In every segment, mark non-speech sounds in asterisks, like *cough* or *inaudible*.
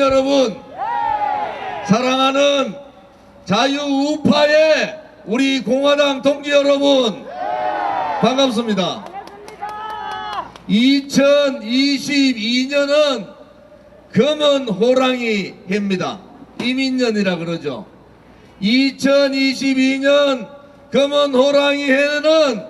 여러분, 사랑하는 자유우파의 우리 공화당 동지 여러분, 반갑습니다. 2022년은 검은 호랑이 해입니다. 이민년이라 그러죠. 2022년 검은 호랑이 해는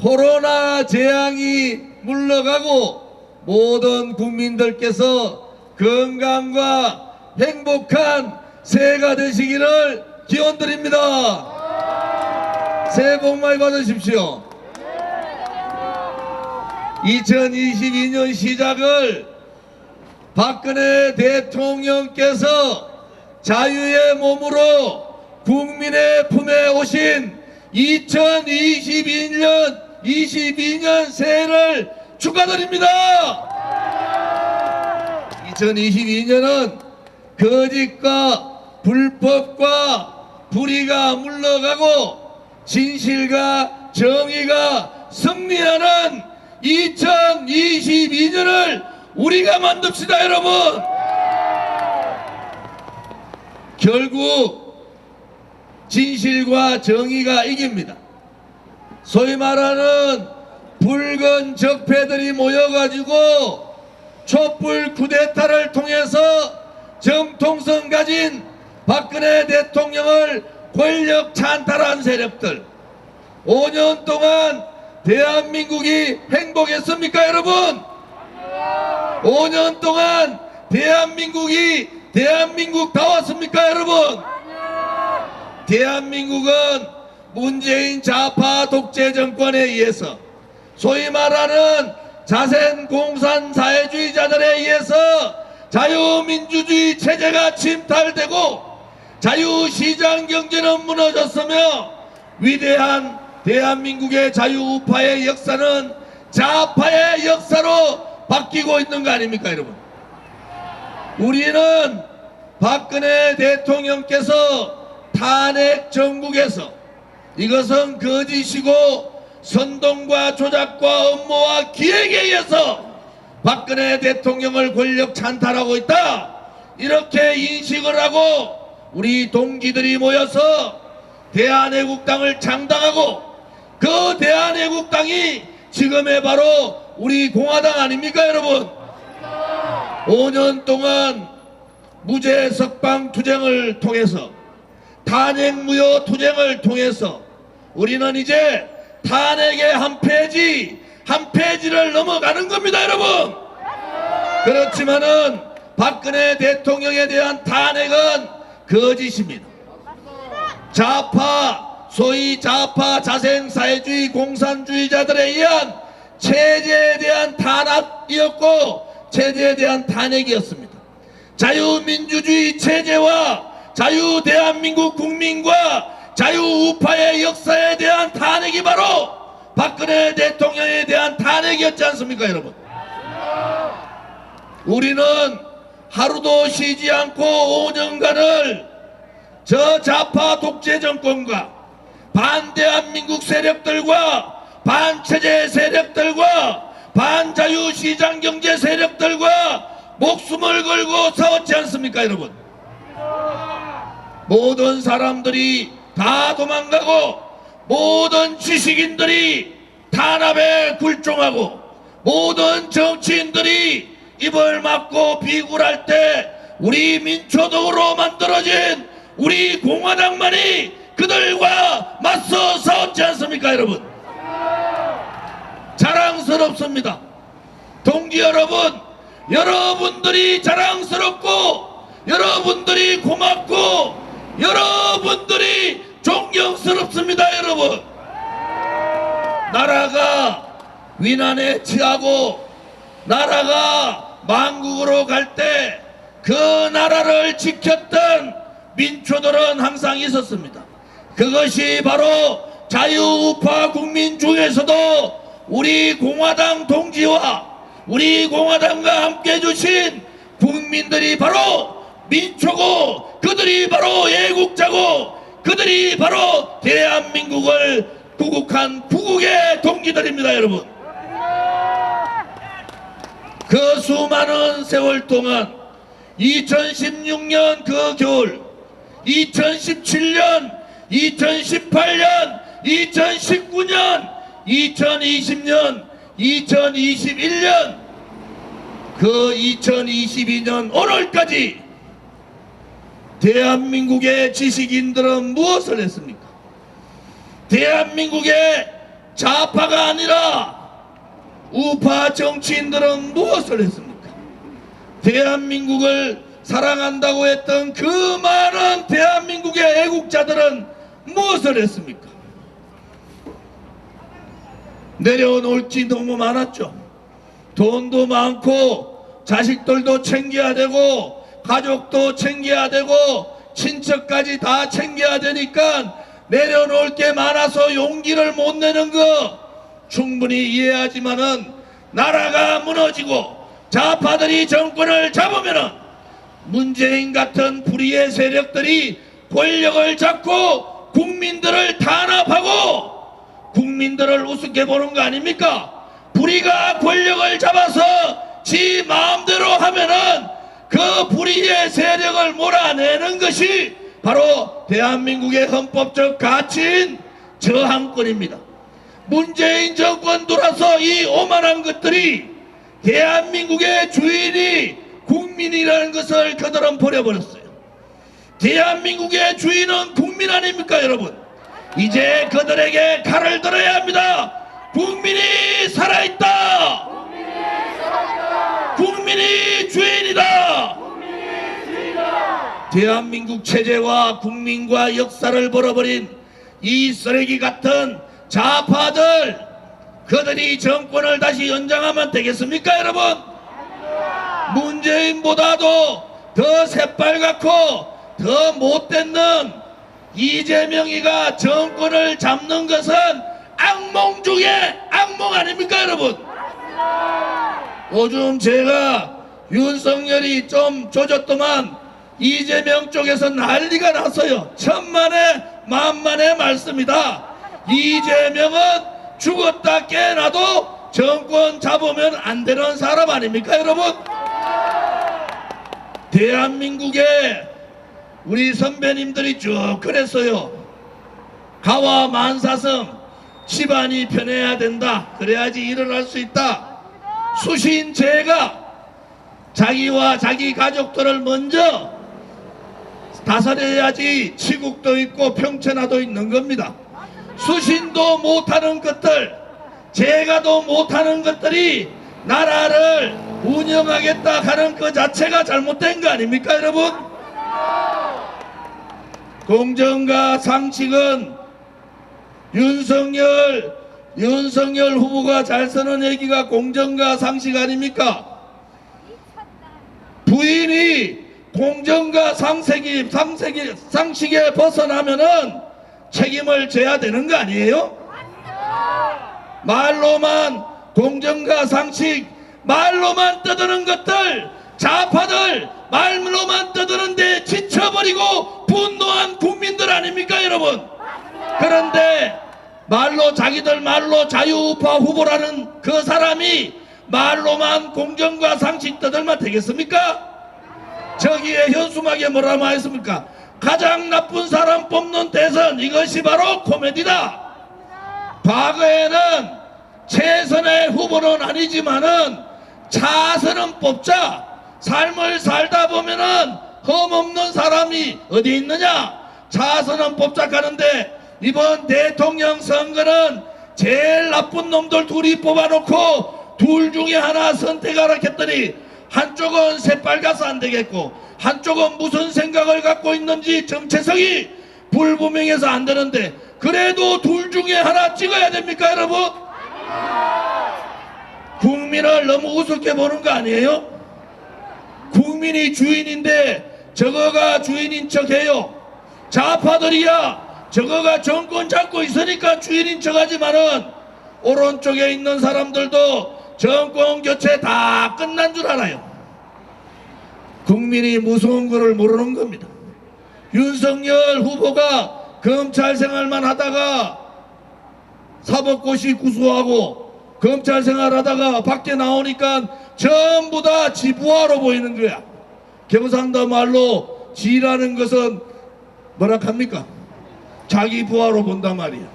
코로나 재앙이 물러가고 모든 국민들께서 건강과 행복한 새해가 되시기를 기원드립니다. 새해 복 많이 받으십시오. 2022년 시작을 박근혜 대통령께서 자유의 몸으로 국민의 품에 오신 2022년 22년 새해를 축하드립니다. 2022년은 거짓과 불법과 불의가 물러가고 진실과 정의가 승리하는 2022년을 우리가 만듭시다 여러분! 결국 진실과 정의가 이깁니다. 소위 말하는 붉은 적폐들이 모여가지고 촛불 쿠데타를 통해서 정통성 가진 박근혜 대통령을 권력 찬탈한 세력들 5년 동안 대한민국이 행복했습니까 여러분? 5년 동안 대한민국이 대한민국 다 왔습니까 여러분? 대한민국은 문재인 좌파 독재 정권에 의해서 소위 말하는 자생 공산 사회주의자들에 의해서 자유민주주의 체제가 침탈되고 자유시장 경제는 무너졌으며 위대한 대한민국의 자유우파의 역사는 좌파의 역사로 바뀌고 있는 거 아닙니까 여러분? 우리는 박근혜 대통령께서 탄핵 정국에서 이것은 거짓이고 선동과 조작과 음모와 기획에 의해서 박근혜 대통령을 권력 찬탈하고 있다. 이렇게 인식을 하고 우리 동지들이 모여서 대한애국당을 창당하고 그 대한애국당이 지금의 바로 우리 공화당 아닙니까 여러분? 5년 동안 무죄 석방 투쟁을 통해서 탄핵 무효 투쟁을 통해서 우리는 이제 탄핵의 한 페이지 한 페이지를 넘어가는 겁니다 여러분. 그렇지만은 박근혜 대통령에 대한 탄핵은 거짓입니다. 좌파 소위 좌파 자생 사회주의 공산주의자들에 의한 체제에 대한 탄압이었고 체제에 대한 탄핵이었습니다. 자유민주주의 체제와 자유 대한민국 국민과 자유우파의 역사에 대한 탄핵이 바로 박근혜 대통령에 대한 탄핵이었지 않습니까 여러분? 우리는 하루도 쉬지 않고 5년간을 저 좌파 독재 정권과 반대한민국 세력들과 반체제 세력들과 반자유 시장 경제 세력들과 목숨을 걸고 싸웠지 않습니까 여러분? 모든 사람들이 다 도망가고 모든 지식인들이 탄압에 굴종하고 모든 정치인들이 입을 막고 비굴할 때 우리 민초독으로 만들어진 우리 공화당만이 그들과 맞서 싸웠지 않습니까 여러분? 자랑스럽습니다. 동지 여러분 여러분들이 자랑스럽고 여러분들이 고맙고 여러분들이 존경스럽습니다 여러분. 나라가 위난에 처하고 나라가 망국으로 갈 때 그 나라를 지켰던 민초들은 항상 있었습니다. 그것이 바로 자유우파 국민 중에서도 우리 공화당 동지와 우리 공화당과 함께 해주신 국민들이 바로 민초고 그들이 바로 애국자고 그들이 바로 대한민국을 구국한 구국의 동지들입니다 여러분. 그 수많은 세월 동안 2016년 그 겨울, 2017년, 2018년, 2019년, 2020년, 2021년, 그 2022년 오늘까지 대한민국의 지식인들은 무엇을 했습니까? 대한민국의 좌파가 아니라 우파 정치인들은 무엇을 했습니까? 대한민국을 사랑한다고 했던 그 많은 대한민국의 애국자들은 무엇을 했습니까? 내려놓을 지 너무 많았죠. 돈도 많고 자식들도 챙겨야 되고 가족도 챙겨야 되고 친척까지 다 챙겨야 되니까 내려놓을 게 많아서 용기를 못 내는 거 충분히 이해하지만은 나라가 무너지고 좌파들이 정권을 잡으면은 문재인 같은 불의의 세력들이 권력을 잡고 국민들을 탄압하고 국민들을 우습게 보는 거 아닙니까? 불의가 권력을 잡아서 지 마음대로 하면은 그 불의의 세력을 몰아내는 것이 바로 대한민국의 헌법적 가치인 저항권입니다. 문재인 정권 들어서 이 오만한 것들이 대한민국의 주인이 국민이라는 것을 그들은 버려버렸어요. 대한민국의 주인은 국민 아닙니까 여러분? 이제 그들에게 칼을 들어야 합니다. 국민이 살아있다. 국민이 주인이다. 대한민국 체제와 국민과 역사를 벌어버린 이 쓰레기 같은 좌파들 그들이 정권을 다시 연장하면 되겠습니까 여러분? 문재인보다도 더 새빨갛고 더놈 이재명이가 정권을 잡는 것은 악몽 중에 악몽 아닙니까 여러분? 요즘 제가 윤석열이 좀 조졌더만 이재명 쪽에서 난리가 났어요. 천만의 만만의 말씀이다. 이재명은 죽었다 깨나도 정권 잡으면 안 되는 사람 아닙니까 여러분? 대한민국에 우리 선배님들이 쭉 그랬어요. 가와 만사성 집안이 편해야 된다. 그래야지 일어날 수 있다. 수신제가 자기와 자기 가족들을 먼저 다스려야지 치국도 있고 평천하도 있는 겁니다. 수신도 못하는 것들, 제가도 못하는 것들이 나라를 운영하겠다 하는 그 자체가 잘못된 거 아닙니까, 여러분? 공정과 상식은 윤석열, 윤석열 후보가 잘 쓰는 얘기가 공정과 상식 아닙니까? 부인이 공정과 상식이, 상식이, 상식에 벗어나면은 책임을 져야 되는 거 아니에요? 말로만 공정과 상식, 말로만 떠드는 것들, 좌파들, 말로만 떠드는데 지쳐버리고 분노한 국민들 아닙니까, 여러분? 그런데 말로 자기들 말로 자유우파 후보라는 그 사람이 말로만 공정과 상식 떠들면 되겠습니까? 저기에 현수막에 뭐라고 했습니까? 가장 나쁜 사람 뽑는 대선 이것이 바로 코미디다. 과거에는 최선의 후보는 아니지만은 차선은 뽑자. 삶을 살다 보면은 험없는 사람이 어디 있느냐? 차선은 뽑자 가는데 이번 대통령 선거는 제일 나쁜 놈들 둘이 뽑아놓고 둘 중에 하나 선택하라 했더니 한쪽은 새빨가서 안 되겠고 한쪽은 무슨 생각을 갖고 있는지 정체성이 불분명해서 안 되는데 그래도 둘 중에 하나 찍어야 됩니까 여러분? 국민을 너무 우습게 보는 거 아니에요? 국민이 주인인데 저거가 주인인 척해요. 좌파들이야 저거가 정권 잡고 있으니까 주인인 척하지만은 오른쪽에 있는 사람들도 정권 교체 다 끝난 줄 알아요. 국민이 무서운 거를 모르는 겁니다. 윤석열 후보가 검찰 생활만 하다가 사법고시 구수하고 검찰 생활하다가 밖에 나오니까 전부 다 지부하로 보이는 거야. 경상도 말로 지라는 것은 뭐라 합니까? 자기 부하로 본단 말이야.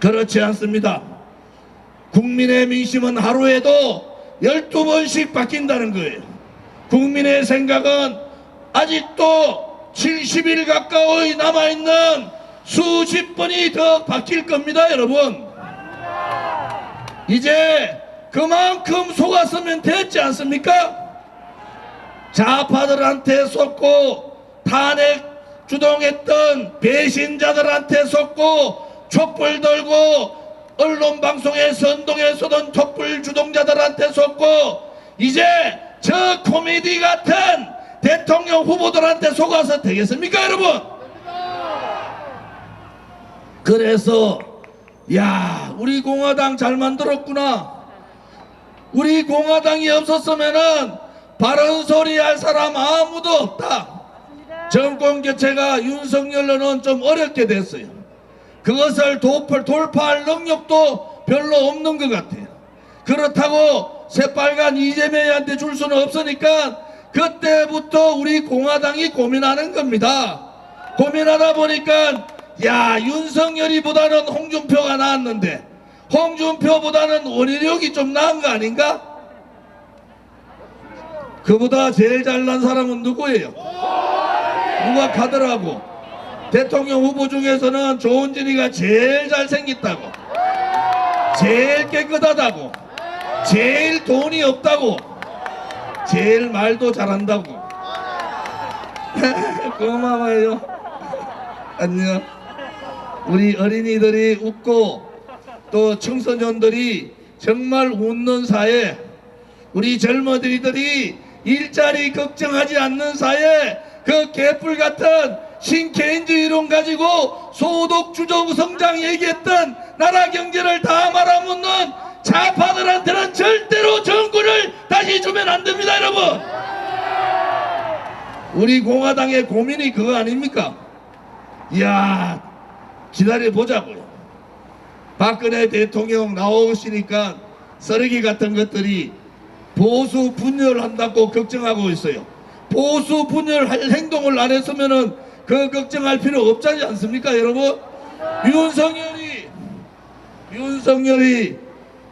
그렇지 않습니다. 국민의 민심은 하루에도 12번씩 바뀐다는 거예요. 국민의 생각은 아직도 70일 가까이 남아있는 수십 번이 더 바뀔 겁니다, 여러분. 이제 그만큼 속았으면 됐지 않습니까? 좌파들한테 속고 탄핵 주동했던 배신자들한테 속고 촛불 들고 언론 방송에 선동에 서던 촛불 주동자들한테 속고 이제 저 코미디 같은 대통령 후보들한테 속아서 되겠습니까 여러분? 그래서 야 우리 공화당 잘 만들었구나 우리 공화당이 없었으면은 바른 소리 할 사람 아무도 없다 정권 교체가 윤석열로는 좀 어렵게 됐어요. 그것을 도파, 돌파할 능력도 별로 없는 것 같아요. 그렇다고 새빨간 이재명한테 줄 수는 없으니까 그때부터 우리 공화당이 고민하는 겁니다. 고민하다 보니까 야 윤석열이보다는 홍준표가 나았는데 홍준표보다는 원희룡이 좀 나은 거 아닌가? 그보다 제일 잘난 사람은 누구예요? 누가 가더라고. 대통령 후보 중에서는 조은진이가 제일 잘생겼다고. 제일 깨끗하다고. 제일 돈이 없다고. 제일 말도 잘한다고. *laughs* 고마워요. 안녕. 우리 어린이들이 웃고 또 청소년들이 정말 웃는 사회 우리 젊은이들이 일자리 걱정하지 않는 사회 그 개뿔 같은 신케인주의 이론 가지고 소득 주종 성장 얘기했던 나라 경제를 다 말아먹는 좌파들한테는 절대로 정권을 다시 주면 안 됩니다 여러분. 우리 공화당의 고민이 그거 아닙니까? 이야 기다려 보자고요. 박근혜 대통령 나오시니까 쓰레기 같은 것들이 보수 분열한다고 걱정하고 있어요. 보수 분열할 행동을 안 했으면은 그 걱정할 필요 없지 않습니까, 여러분? 윤석열이 윤석열이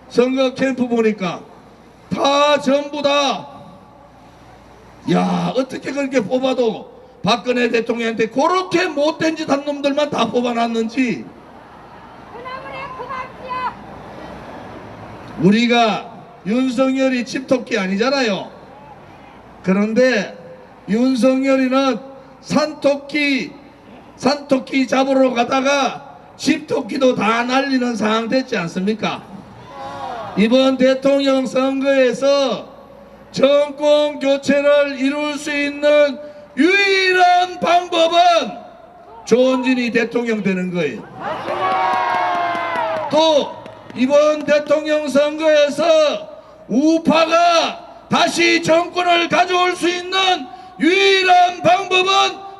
선거 캠프 보니까 다 전부 다 야, 어떻게 그렇게 뽑아도 박근혜 대통령한테 그렇게 못된 짓 한 놈들만 다 뽑아놨는지 우리가 윤석열이 집토끼 아니잖아요. 그런데 윤석열이는 산토끼, 산토끼 잡으러 가다가 집토끼도 다 날리는 상황 됐지 않습니까? 이번 대통령 선거에서 정권 교체를 이룰 수 있는 유일한 방법은 조원진이 대통령 되는 거예요. 또 이번 대통령 선거에서 우파가 다시 정권을 가져올 수 있는 유일한 방법은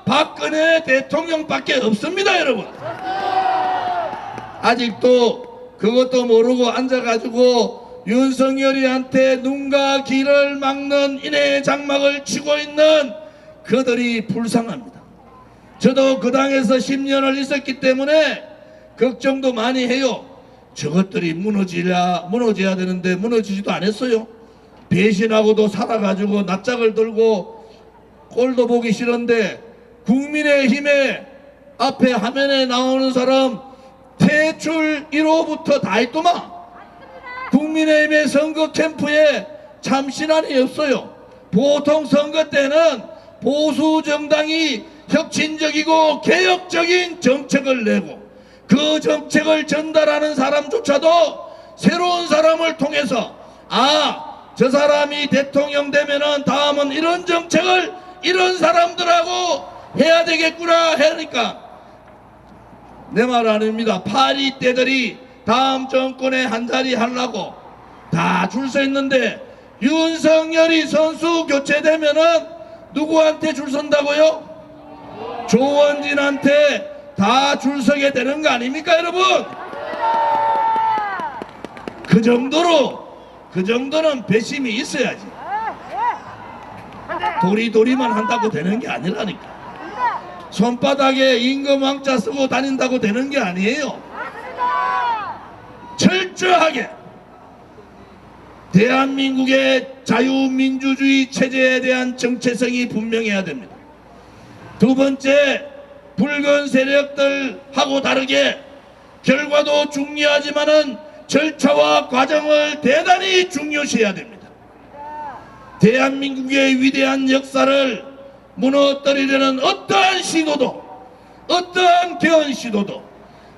박근혜 대통령밖에 없습니다, 여러분. 아직도 그것도 모르고 앉아가지고 윤석열이한테 눈과 귀를 막는 인해 장막을 치고 있는 그들이 불쌍합니다. 저도 그 당에서 10년을 있었기 때문에 걱정도 많이 해요. 저것들이 무너지려 무너져야 되는데 무너지지도 않았어요. 배신하고도 살아가지고 낯짝을 들고 꼴도 보기 싫은데 국민의힘에 앞에 화면에 나오는 사람 퇴출 1호부터 다 있더만 국민의힘의 선거 캠프에 참신한이 없어요. 보통 선거 때는 보수 정당이 혁신적이고 개혁적인 정책을 내고 그 정책을 전달하는 사람조차도 새로운 사람을 통해서 아 저 사람이 대통령 되면은 다음은 이런 정책을 이런 사람들하고 해야 되겠구나 하니까 내 말 아닙니다. 파리 때들이 다음 정권에 한 자리 하려고 다 줄 서 있는데 윤석열이 선수 교체되면은 누구한테 줄 선다고요? 조원진한테 다 줄 서게 되는 거 아닙니까, 여러분? 그 정도로 그 정도는 배심이 있어야지. 도리도리만 한다고 되는 게 아니라니까. 손바닥에 임금왕자 쓰고 다닌다고 되는 게 아니에요. 철저하게 대한민국의 자유민주주의 체제에 대한 정체성이 분명해야 됩니다. 두 번째, 붉은 세력들하고 다르게 결과도 중요하지만은 절차와 과정을 대단히 중요시해야 됩니다. 대한민국의 위대한 역사를 무너뜨리려는 어떠한 시도도, 어떠한 개헌 시도도,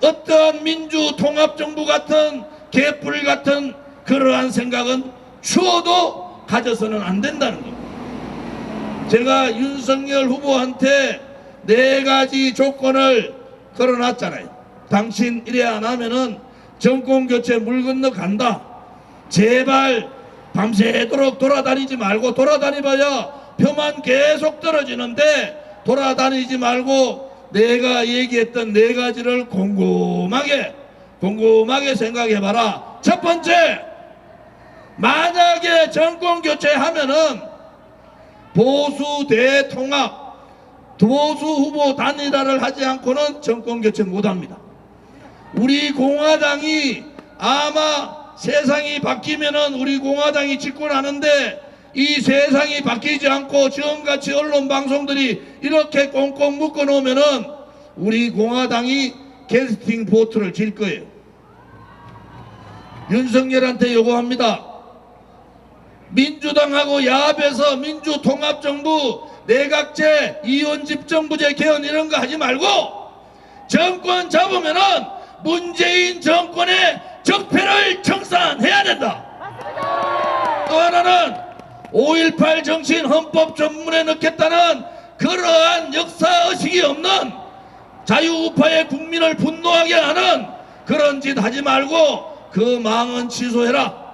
어떠한 민주통합정부 같은 개뿔 같은 그러한 생각은 추워도 가져서는 안 된다는 겁니다. 제가 윤석열 후보한테 네 가지 조건을 걸어놨잖아요. 당신 이래 안 하면은 정권 교체 물 건너 간다. 제발 밤새도록 돌아다니지 말고 돌아다니봐야 표만 계속 떨어지는데 돌아다니지 말고 내가 얘기했던 네 가지를 곰곰하게 곰곰하게 생각해봐라. 첫 번째, 만약에 정권 교체하면은 보수 대통합 보수 후보 단일화를 하지 않고는 정권 교체 못합니다. 우리 공화당이 아마 세상이 바뀌면은 우리 공화당이 집권하는데 이 세상이 바뀌지 않고 지금같이 언론 방송들이 이렇게 꽁꽁 묶어 놓으면은 우리 공화당이 캐스팅 보트를 질 거예요. 윤석열한테 요구합니다. 민주당하고 야합해서 민주통합정부 내각제 이혼집정부제 개헌 이런 거 하지 말고 정권 잡으면은 문재인 정권의 적폐를 청산해야 된다. 또 하나는 5.18 정신 헌법 전문에 넣겠다는 그러한 역사의식이 없는 자유우파의 국민을 분노하게 하는 그런 짓 하지 말고 그 망은 취소해라.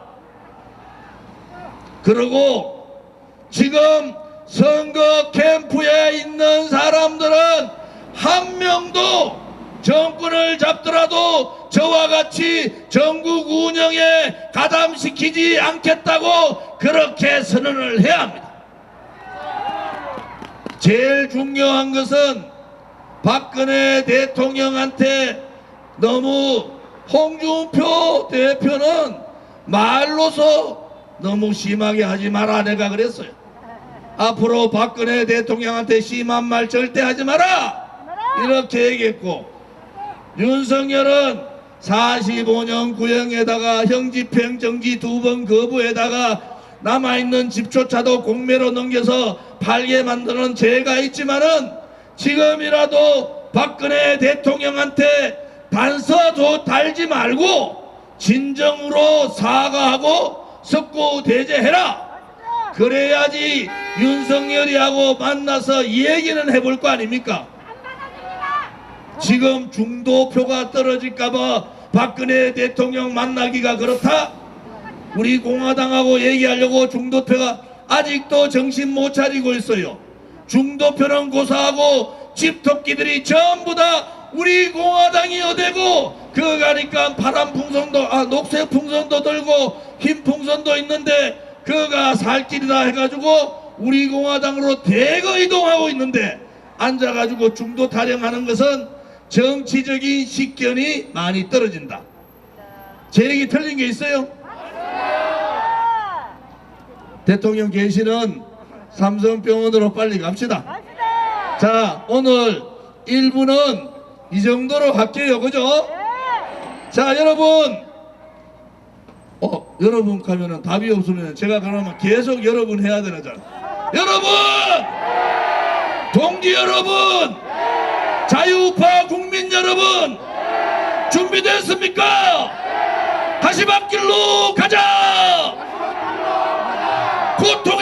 그리고 지금 선거 캠프에 있는 사람들은 한 명도 정권을 잡더라도 저와 같이 전국 운영에 가담시키지 않겠다고 그렇게 선언을 해야 합니다. 제일 중요한 것은 박근혜 대통령한테 너무 홍준표 대표는 말로서 너무 심하게 하지 마라 내가 그랬어요. 앞으로 박근혜 대통령한테 심한 말 절대 하지 마라 이렇게 얘기했고 윤석열은 45년 구형에다가 형집행 정지 두 번 거부에다가 남아있는 집조차도 공매로 넘겨서 팔게 만드는 죄가 있지만은 지금이라도 박근혜 대통령한테 단서도 달지 말고 진정으로 사과하고 석고 대제해라. 그래야지 윤석열이하고 만나서 얘기는 해볼 거 아닙니까? 지금 중도표가 떨어질까봐 박근혜 대통령 만나기가 그렇다? 우리 공화당하고 얘기하려고 중도표가 아직도 정신 못 차리고 있어요. 중도표는 고사하고 집토끼들이 전부 다 우리 공화당이 어되고 그거 가니까 파란 풍선도 아 녹색 풍선도 들고 흰 풍선도 있는데 그가 살 길이다 해가지고 우리 공화당으로 대거 이동하고 있는데 앉아가지고 중도 타령하는 것은 정치적인 식견이 많이 떨어진다. 제 얘기 틀린 게 있어요? 대통령 계시는 삼성병원으로 빨리 갑시다. 자, 오늘 1부는 이 정도로 할게요. 그죠? 자, 여러분. 어, 여러분 가면은 답이 없으면 제가 그러면 계속 여러분 해야 되나잖아. 여러분! 동지 여러분! 자유우파 국민 여러분! 준비됐습니까? 다시 앞길로 가자! 고통!